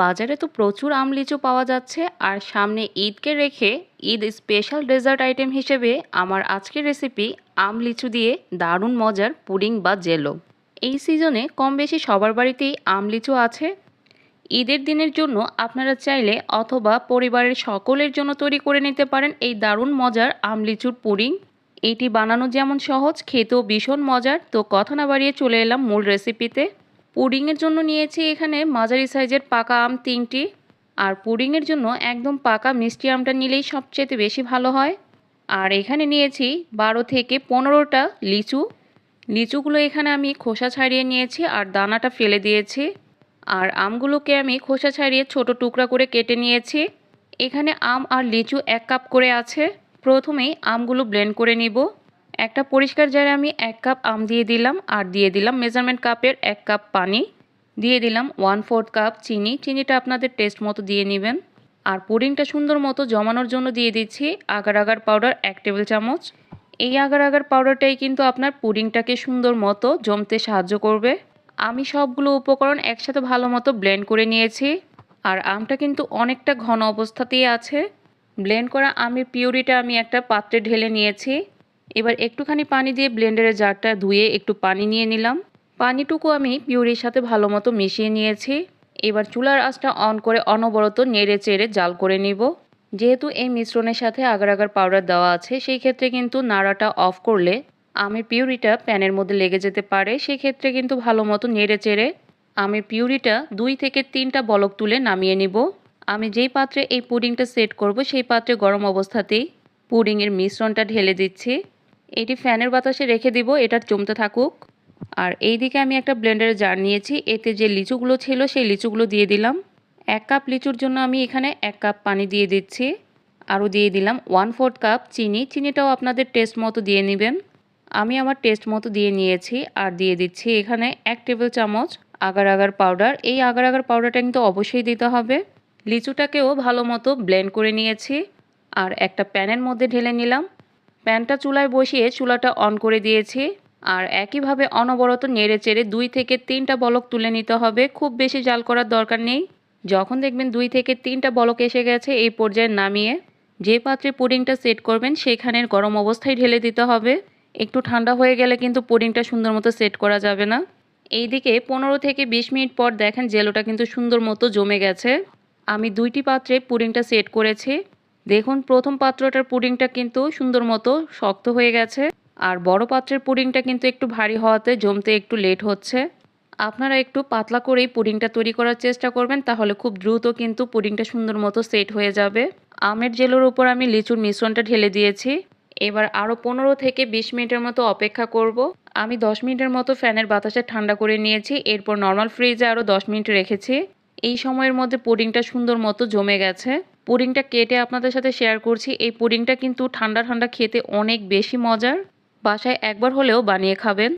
বাজারে তো প্রচুর আম লিচু পাওয়া যাচ্ছে, আর সামনে ঈদকে রেখে ঈদ স্পেশাল ডেজার্ট আইটেম হিসেবে আমার আজকের রেসিপি আম লিচু দিয়ে দারুণ মজার পুডিং বা জেলো। এই সিজনে কম বেশি সবার বাড়িতেই আম লিচু আছে। ঈদের দিনের জন্য আপনারা চাইলে অথবা পরিবারের সকলের জন্য তৈরি করে নিতে পারেন এই দারুণ মজার আম লিচুর পুডিং। এটি বানানো যেমন সহজ, খেতেও ভীষণ মজার। তো কথা না বাড়িয়ে চলে এলাম মূল রেসিপিতে। পুডিংয়ের জন্য নিয়েছি এখানে মাঝারি সাইজের পাকা আম তিনটি। আর পুডিংয়ের জন্য একদম পাকা মিষ্টি আমটা নিলেই সবচেয়ে বেশি ভালো হয়। আর এখানে নিয়েছি বারো থেকে পনেরোটা লিচু। লিচুগুলো এখানে আমি খোসা ছাড়িয়ে নিয়েছি আর দানাটা ফেলে দিয়েছি। আর আমগুলোকে আমি খোসা ছাড়িয়ে ছোট টুকরা করে কেটে নিয়েছি। এখানে আম আর লিচু এক কাপ করে আছে। প্রথমেই আমগুলো ব্লেন্ড করে নিব। একটা পরিষ্কার জায়গায় আমি এক কাপ আম দিয়ে দিলাম, আর দিয়ে দিলাম মেজারমেন্ট কাপের এক কাপ পানি। দিয়ে দিলাম ওয়ান ফোর্থ কাপ চিনি। চিনিটা আপনাদের টেস্ট মতো দিয়ে নেবেন। আর পুডিংটা সুন্দর মতো জমানোর জন্য দিয়ে দিচ্ছি আগার আগার পাউডার এক টেবিল চামচ। এই আগার আগার পাউডারটাই কিন্তু আপনার পুডিংটাকে সুন্দর মতো জমতে সাহায্য করবে। আমি সবগুলো উপকরণ একসাথে ভালো মতো ব্লেন্ড করে নিয়েছি। আর আমটা কিন্তু অনেকটা ঘন অবস্থাতেই আছে। ব্লেন্ড করা আমের পিউরিটা আমি একটা পাত্রে ঢেলে নিয়েছি। এবার একটুখানি পানি দিয়ে ব্লেন্ডারের জারটা ধুয়ে একটু পানি নিয়ে নিলাম। পানিটুকু আমি পিউরির সাথে ভালো মতো মিশিয়ে নিয়েছি। এবার চুলার আঁচটা অন করে অনবরত নেড়ে চেড়ে জাল করে নিব। যেহেতু এই মিশ্রণের সাথে আগার আগার পাউডার দেওয়া আছে, সেই ক্ষেত্রে কিন্তু নাড়াটা অফ করলে আমের পিউরিটা প্যানের মধ্যে লেগে যেতে পারে। সেই ক্ষেত্রে কিন্তু ভালো মতো নেড়ে চেড়ে আমের পিউরিটা দুই থেকে তিনটা বলক তুলে নামিয়ে নিব। আমি যেই পাত্রে এই পুডিংটা সেট করব, সেই পাত্রে গরম অবস্থাতেই পুডিংয়ের মিশ্রণটা ঢেলে দিচ্ছি। এটি ফ্যানের বাতাসে রেখে দিব, এটা জমতে থাকুক। আর এই দিকে আমি একটা ব্লেন্ডারের জার নিয়েছি, এতে যে লিচুগুলো ছিল সেই লিচুগুলো দিয়ে দিলাম। এক কাপ লিচুর জন্য আমি এখানে এক কাপ পানি দিয়ে দিচ্ছি, আরও দিয়ে দিলাম ওয়ান ফোর্থ কাপ চিনি। চিনিটাও আপনাদের টেস্ট মতো দিয়ে নেবেন। আমি আমার টেস্ট মতো দিয়ে নিয়েছি আর দিয়ে দিচ্ছি এখানে এক টেবিল চামচ আগার আগার পাউডার। এই আগার আগার পাউডারটা কিন্তু অবশ্যই দিতে হবে। লিচুটাকেও ভালো মতো ব্লেন্ড করে নিয়েছি। আর একটা প্যানের মধ্যে ঢেলে নিলাম। প্যানটা চুলায় বসিয়ে চুলাটা অন করে দিয়েছি আর একইভাবে অনবরত নেড়ে চেড়ে দুই থেকে তিনটা বলক তুলে নিতে হবে। খুব বেশি জাল করার দরকার নেই। যখন দেখবেন দুই থেকে তিনটা বলক এসে গেছে, এই পর্যায়ে নামিয়ে যে পাত্রে পুডিংটা সেট করবেন, সেখানের গরম অবস্থায় ঢেলে দিতে হবে। একটু ঠান্ডা হয়ে গেলে কিন্তু পুডিংটা সুন্দর মতো সেট করা যাবে না। এইদিকে পনেরো থেকে বিশ মিনিট পর দেখেন জেলোটা কিন্তু সুন্দর মতো জমে গেছে। আমি দুইটি পাত্রে পুডিংটা সেট করেছি। দেখুন, প্রথম পাত্রটার পুডিংটা কিন্তু সুন্দর মতো শক্ত হয়ে গেছে, আর বড় পাত্রের পুডিংটা কিন্তু একটু ভারী হওয়াতে জমতে একটু লেট হচ্ছে। আপনারা একটু পাতলা করেই পুডিংটা তৈরি করার চেষ্টা করবেন, তাহলে খুব দ্রুত কিন্তু পুডিংটা সুন্দর মতো সেট হয়ে যাবে। আমের জেলোর উপর আমি লিচুর মিশ্রণটা ঢেলে দিয়েছি। এবার আরও পনেরো থেকে বিশ মিনিটের মতো অপেক্ষা করব। আমি দশ মিনিটের মতো ফ্যানের বাতাসে ঠান্ডা করে নিয়েছি, এরপর নর্মাল ফ্রিজে আরও দশ মিনিট রেখেছি। এই সময়ের মধ্যে পুডিংটা সুন্দর মতো জমে গেছে। পুডিংটা কেটে আপনাদের সাথে শেয়ার করছি। এই পুডিংটা কিন্তু ঠান্ডা ঠান্ডা খেতে অনেক বেশি মজার। বাসায় একবার হলেও বানিয়ে খাবেন।